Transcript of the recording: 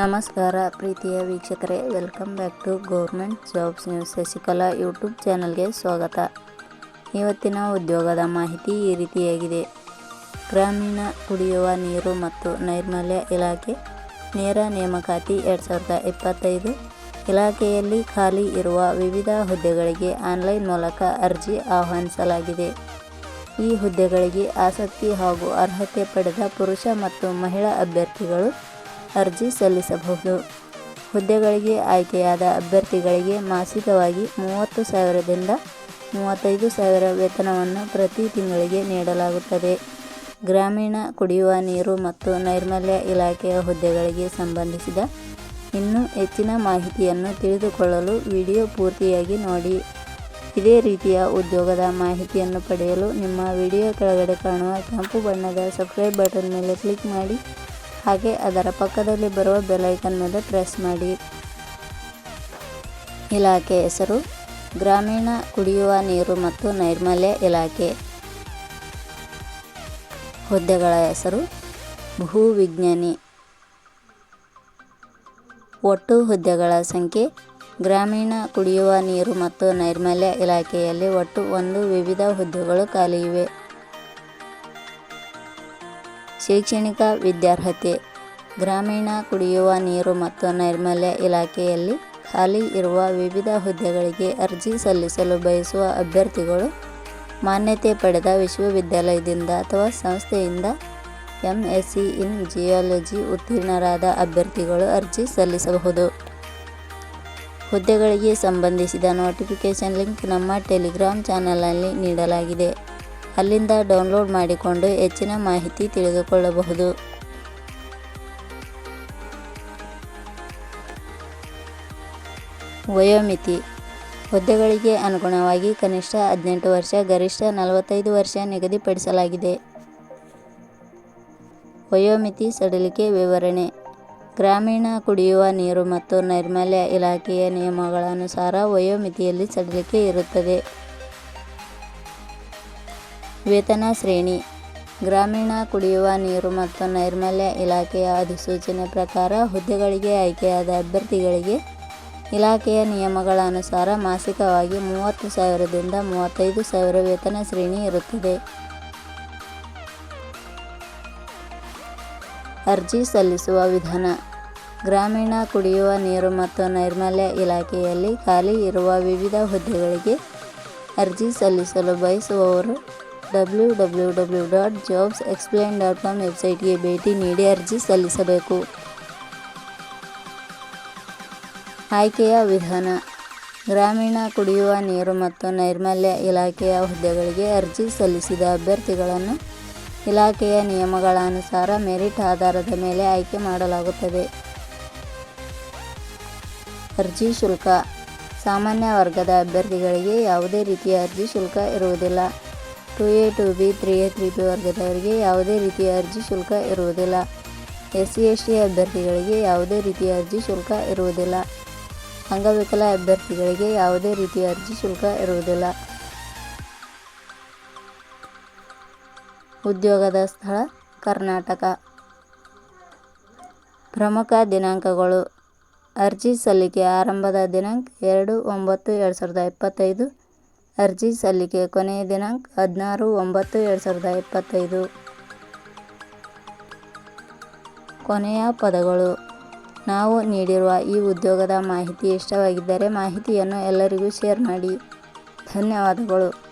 ನಮಸ್ಕಾರ ಪ್ರೀತಿಯ ವೀಕ್ಷಕರೇ, welcome back to government jobs news Shashikala YouTube ಚಾನಲ್ಗೆ ಸ್ವಾಗತ. ಇವತ್ತಿನ ಉದ್ಯೋಗದ ಮಾಹಿತಿ ಈ ರೀತಿಯಾಗಿದೆ. ಗ್ರಾಮೀಣ ಕುಡಿಯುವ ನೀರು ಮತ್ತು ನೈರ್ಮಲ್ಯ ಇಲಾಖೆ ನೇರ ನೇಮಕಾತಿ ಎರಡು ಸಾವಿರದ ಇಪ್ಪತ್ತೈದು ಇಲಾಖೆಯಲ್ಲಿ ಖಾಲಿ ಇರುವ ವಿವಿಧ ಹುದ್ದೆಗಳಿಗೆ ಆನ್ಲೈನ್ ಮೂಲಕ ಅರ್ಜಿ ಆಹ್ವಾನಿಸಲಾಗಿದೆ. ಈ ಹುದ್ದೆಗಳಿಗೆ ಆಸಕ್ತಿ ಹಾಗೂ ಅರ್ಹತೆ ಪಡೆದ ಪುರುಷ ಮತ್ತು ಮಹಿಳಾ ಅಭ್ಯರ್ಥಿಗಳು ಅರ್ಜಿ ಸಲ್ಲಿಸಬಹುದು. ಹುದ್ದೆಗಳಿಗೆ ಆಯ್ಕೆಯಾದ ಅಭ್ಯರ್ಥಿಗಳಿಗೆ ಮಾಸಿಕವಾಗಿ ಮೂವತ್ತು ಸಾವಿರದಿಂದ ಮೂವತ್ತೈದು ಸಾವಿರ ವೇತನವನ್ನು ಪ್ರತಿ ತಿಂಗಳಿಗೆ ನೀಡಲಾಗುತ್ತದೆ. ಗ್ರಾಮೀಣ ಕುಡಿಯುವ ನೀರು ಮತ್ತು ನೈರ್ಮಲ್ಯ ಇಲಾಖೆಯ ಹುದ್ದೆಗಳಿಗೆ ಸಂಬಂಧಿಸಿದ ಇನ್ನೂ ಹೆಚ್ಚಿನ ಮಾಹಿತಿಯನ್ನು ತಿಳಿದುಕೊಳ್ಳಲು ವಿಡಿಯೋ ಪೂರ್ತಿಯಾಗಿ ನೋಡಿ. ಇದೇ ರೀತಿಯ ಉದ್ಯೋಗದ ಮಾಹಿತಿಯನ್ನು ಪಡೆಯಲು ನಿಮ್ಮ ವಿಡಿಯೋ ಕೆಳಗಡೆ ಕಾಣುವ ಕೆಂಪು ಬಣ್ಣದ ಸಬ್ಸ್ಕ್ರೈಬ್ ಬಟನ್ ಮೇಲೆ ಕ್ಲಿಕ್ ಮಾಡಿ. ಹಾಗೆ ಅದರ ಪಕ್ಕದಲ್ಲಿ ಬರುವ ಬೆಲ್ ಐಕನ್ ಮೇಲೆ ಪ್ರೆಸ್ ಮಾಡಿ. ಇಲಾಖೆ ಹೆಸರು, ಗ್ರಾಮೀಣ ಕುಡಿಯುವ ನೀರು ಮತ್ತು ನೈರ್ಮಲ್ಯ ಇಲಾಖೆ. ಹುದ್ದೆಗಳ ಹೆಸರು ಭೂವಿಜ್ಞಾನಿ ಒಟ್ಟು ಹುದ್ದೆಗಳ ಸಂಖ್ಯೆ, ಗ್ರಾಮೀಣ ಕುಡಿಯುವ ನೀರು ಮತ್ತು ನೈರ್ಮಲ್ಯ ಇಲಾಖೆಯಲ್ಲಿ ಒಟ್ಟು ಒಂದು ವಿವಿಧ ಹುದ್ದೆಗಳು ಖಾಲಿ ಇವೆ. ಶೈಕ್ಷಣಿಕ ವಿದ್ಯಾರ್ಹತೆ, ಗ್ರಾಮೀಣ ಕುಡಿಯುವ ನೀರು ಮತ್ತು ನೈರ್ಮಲ್ಯ ಇಲಾಖೆಯಲ್ಲಿ ಖಾಲಿ ಇರುವ ವಿವಿಧ ಹುದ್ದೆಗಳಿಗೆ ಅರ್ಜಿ ಸಲ್ಲಿಸಲು ಬಯಸುವ ಅಭ್ಯರ್ಥಿಗಳು ಮಾನ್ಯತೆ ಪಡೆದ ವಿಶ್ವವಿದ್ಯಾಲಯದಿಂದ ಅಥವಾ ಸಂಸ್ಥೆಯಿಂದ M S C in geology ಉತ್ತೀರ್ಣರಾದ ಅಭ್ಯರ್ಥಿಗಳು ಅರ್ಜಿ ಸಲ್ಲಿಸಬಹುದು. ಹುದ್ದೆಗಳಿಗೆ ಸಂಬಂಧಿಸಿದ ನೋಟಿಫಿಕೇಷನ್ ಲಿಂಕ್ ನಮ್ಮ ಟೆಲಿಗ್ರಾಮ್ ಚಾನಲ್ನಲ್ಲಿ ನೀಡಲಾಗಿದೆ. ಅಲ್ಲಿಂದ ಡೌನ್ಲೋಡ್ ಮಾಡಿಕೊಂಡು ಹೆಚ್ಚಿನ ಮಾಹಿತಿ ತಿಳಿದುಕೊಳ್ಳಬಹುದು. ವಯೋಮಿತಿ ಹುದ್ದೆಗಳಿಗೆ ಅನುಗುಣವಾಗಿ ಕನಿಷ್ಠ ಹದಿನೆಂಟು ವರ್ಷ, ಗರಿಷ್ಠ ನಲವತ್ತೈದು ವರ್ಷ ನಿಗದಿಪಡಿಸಲಾಗಿದೆ. ವಯೋಮಿತಿ ಸಡಿಲಿಕೆ ವಿವರಣೆ. ಗ್ರಾಮೀಣ ಕುಡಿಯುವ ನೀರು ಮತ್ತು ನೈರ್ಮಲ್ಯ ಇಲಾಖೆಯ ನಿಯಮಗಳ ಅನುಸಾರ ವಯೋಮಿತಿಯಲ್ಲಿ ಸಡಿಲಿಕೆ ಇರುತ್ತದೆ. ವೇತನ ಶ್ರೇಣಿ. ಗ್ರಾಮೀಣ ಕುಡಿಯುವ ನೀರು ಮತ್ತು ನೈರ್ಮಲ್ಯ ಇಲಾಖೆಯ ಅಧಿಸೂಚನೆ ಪ್ರಕಾರ ಹುದ್ದೆಗಳಿಗೆ ಆಯ್ಕೆಯಾದ ಅಭ್ಯರ್ಥಿಗಳಿಗೆ ಇಲಾಖೆಯ ನಿಯಮಗಳ ಅನುಸಾರ ಮಾಸಿಕವಾಗಿ ಮೂವತ್ತು ಸಾವಿರದಿಂದ ಮೂವತ್ತೈದು ಸಾವಿರ ವೇತನ ಶ್ರೇಣಿ ಇರುತ್ತದೆ. ಅರ್ಜಿ ಸಲ್ಲಿಸುವ ವಿಧಾನ. ಗ್ರಾಮೀಣ ಕುಡಿಯುವ ನೀರು ಮತ್ತು ನೈರ್ಮಲ್ಯ ಇಲಾಖೆಯಲ್ಲಿ ಖಾಲಿ ಇರುವ ವಿವಿಧ ಹುದ್ದೆಗಳಿಗೆ ಅರ್ಜಿ ಸಲ್ಲಿಸಲು ಬಯಸುವವರು W W W dot jobs explain dot com ವೆಬ್ಸೈಟ್ಗೆ ಭೇಟಿ ನೀಡಿ ಅರ್ಜಿ ಸಲ್ಲಿಸಬೇಕು. ಆಯ್ಕೆಯ ವಿಧಾನ. ಗ್ರಾಮೀಣ ಕುಡಿಯುವ ನೀರು ಮತ್ತು ನೈರ್ಮಲ್ಯ ಇಲಾಖೆಯ ಹುದ್ದೆಗಳಿಗೆ ಅರ್ಜಿ ಸಲ್ಲಿಸಿದ ಅಭ್ಯರ್ಥಿಗಳನ್ನು ಇಲಾಖೆಯ ನಿಯಮಗಳ ಅನುಸಾರ ಮೆರಿಟ್ ಆಧಾರದ ಮೇಲೆ ಆಯ್ಕೆ ಮಾಡಲಾಗುತ್ತದೆ. ಅರ್ಜಿ ಶುಲ್ಕ. ಸಾಮಾನ್ಯ ವರ್ಗದ ಅಭ್ಯರ್ಥಿಗಳಿಗೆ ಯಾವುದೇ ರೀತಿಯ ಅರ್ಜಿ ಶುಲ್ಕ ಇರುವುದಿಲ್ಲ. Two A two B three A three B ವರ್ಗದವರಿಗೆ ಯಾವುದೇ ರೀತಿಯ ಅರ್ಜಿ ಶುಲ್ಕ ಇರುವುದಿಲ್ಲ. ಎಸ್ ಸಿ ಎಸ್ ಟಿ ಅಭ್ಯರ್ಥಿಗಳಿಗೆ ಯಾವುದೇ ರೀತಿಯ ಅರ್ಜಿ ಶುಲ್ಕ ಇರುವುದಿಲ್ಲ. ಅಂಗವಿಕಲ ಅಭ್ಯರ್ಥಿಗಳಿಗೆ ಯಾವುದೇ ರೀತಿಯ ಅರ್ಜಿ ಶುಲ್ಕ ಇರುವುದಿಲ್ಲ. ಉದ್ಯೋಗದ ಸ್ಥಳ ಕರ್ನಾಟಕ. ಪ್ರಮುಖ ದಿನಾಂಕಗಳು. ಅರ್ಜಿ ಸಲ್ಲಿಕೆ ಆರಂಭದ ದಿನಾಂಕ ಎರಡು ಒಂಬತ್ತು ಎರಡು ಸಾವಿರದ ಇಪ್ಪತ್ತೈದು. ಅರ್ಜಿ ಸಲ್ಲಿಕೆ ಕೊನೆಯ ದಿನಾಂಕ ಹದಿನಾರು ಒಂಬತ್ತು ಎರಡು ಸಾವಿರದ ಇಪ್ಪತ್ತೈದು. ಕೊನೆಯ ಪದಗಳು. ನಾವು ನೀಡಿರುವ ಈ ಉದ್ಯೋಗದ ಮಾಹಿತಿ ಇಷ್ಟವಾಗಿದ್ದರೆ ಮಾಹಿತಿಯನ್ನು ಎಲ್ಲರಿಗೂ ಶೇರ್ ಮಾಡಿ. ಧನ್ಯವಾದಗಳು.